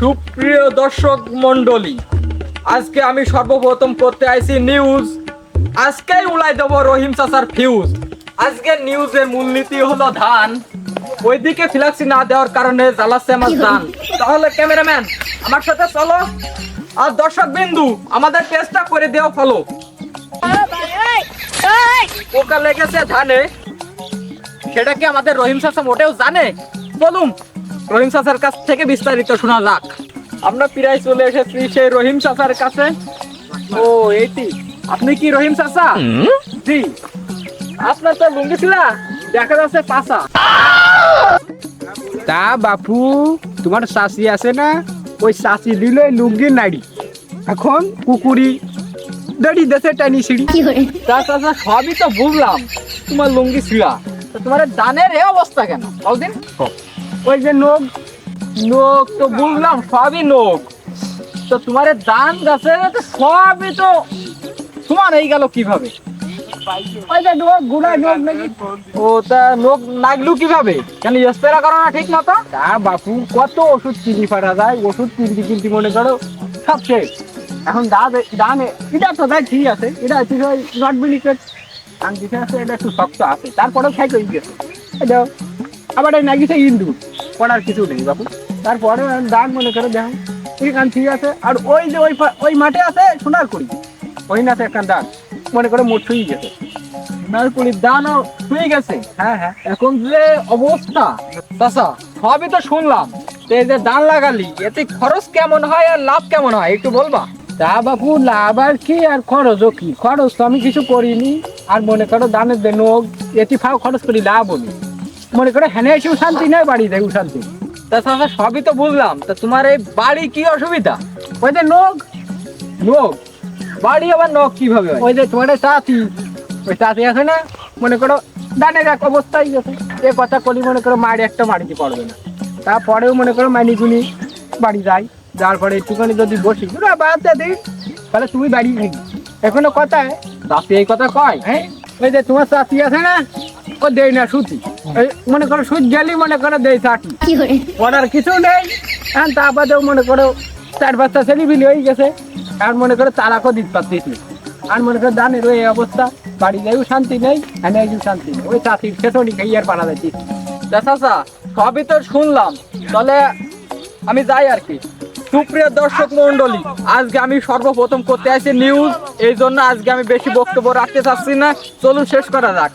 সুপ্রিয় দর্শক মন্ডলী আজকে আমি সর্বপ্রথম করতে আইছি নিউজ আজকেই উলাই দেব রহিম চাচার ফিউজ আজকে নিউজের মূলনীতি হলো ধান। ওইদিকে ফ্লাক্সি না দেওয়ার কারণে জ্বালাচ্ছে আমার ধান। তাহলে ক্যামেরাম্যান আমার সাথে চলো। আর দর্শক বিন্দু, আমাদের টেস্টটা করে দেওয়া ফলো পোকা লেগেছে ধানে। সেটা কি আমাদের রহিম চাচা মোটেও জানে? বলুন। রহিম চাচার কাছ থেকে বিস্তারিত শোনা যাক। আমরা প্রায় চলে এসেছি সেই রহিম চাচার কাছে। ও এইটি আপনি কি রহিম চাচা? জি। আপনার তো লুঙ্গি ছিল? দেখা যাচ্ছে পাশা তা বাপু তোমার চাষি আছে না? ওই চাষি দিল লুঙ্গি নাড়ি। এখন কুকুরি দাড়ি দেশে টানি সিঁড়ি। তা চাচা সবই তো বুঝলাম। তোমার লুঙ্গি ছিলা। তো তোমার দানের এ অবস্থা কেন? বলদিন ওই যে নোক নোক তো বুঝলাম, সবই নোক তো তোমার দান গাছে সবই তো সমান হয়ে গেল কীভাবে? কত ওষুধ ফাটা যায়, ওষুধ কিনতে কিনতে মনে করো এখন দাঁত দান এটা তো আছে, এটা আছে, এটা একটু শক্ত আছে, তারপরেও খাই আবার এই নাগিছে ইন্দুর করার কিছু নেই বাপু। তারপরে দান মনে করে দেখো এখান ঠিক আছে। আর ওই যে ওই ওই মাঠে আছে সোনার করি ওই নাতে একটা দান। মনে করে মোট ছুঁয়ে গেছে। নারকুলির দানও হয়ে গেছে। হ্যাঁ হ্যাঁ। এখন যে অবস্থা, চাচা, সবই তো শুনলাম। এই যে দান লাগালি, এতে খরচ কেমন হয় আর লাভ কেমন হয়, একটু বলবা? তা বাপু, লাভ আর কি আর খরচও কি? খরচ তো আমি কিছু করিনি। আর মনে করো দানের দেন এটি ফাও খরচ করি, লাভ হলি। মনে করো হ্যানে এসেও শান্তি নেই বাড়ি দেয় শান্তি তা চাচা সবই তো বুঝলাম। তা তোমার এই বাড়ি কি অসুবিধা? ওই যে নখ। নখ? বাড়ি আবার নখ কীভাবে হয়? ওই যে তোমার চাতি ওই চাতি আছে না? মনে করো দানের এক অবস্থায় গেছে। এ কথা করি মনে করো মারি একটা মারিতে পারবে না। তারপরেও মনে করো মানিগুনি বাড়ি যাই যার পরে একটুখানি যদি বসি ওরা বাচ্চা দিই তাহলে তুমি বাড়ি থাকি। এখনও কথায়? চাচি এই কথা কয়? হ্যাঁ? ওই যে তোমার চাচি আছে না? ও দেয় না সুতি। মনে করো সুদ গেলি মনে করো দেয় চাটি ওনার কিছু নেই। আর তা বাদেও মনে করো চার পাঁচটা ছেলে বিলি হয়ে গেছে। আর মনে করো তালাকও দিতে পারতিস আর মনে করো দানের ওই অবস্থা। বাড়ি যাইও শান্তি নেই এনে একটু শান্তি নেই। ওই চাষির খেতনি খাই আর পারা যাচ্ছি তা চাচা সবই তো শুনলাম। তাহলে আমি যাই আর কি। সুপ্রিয় দর্শক মন্ডলী আজকে আমি সর্বপ্রথম করতে আসি নিউজ এই জন্য আজকে আমি বেশি বক্তব্য রাখতে চাচ্ছি না। চলুন শেষ করা যাক।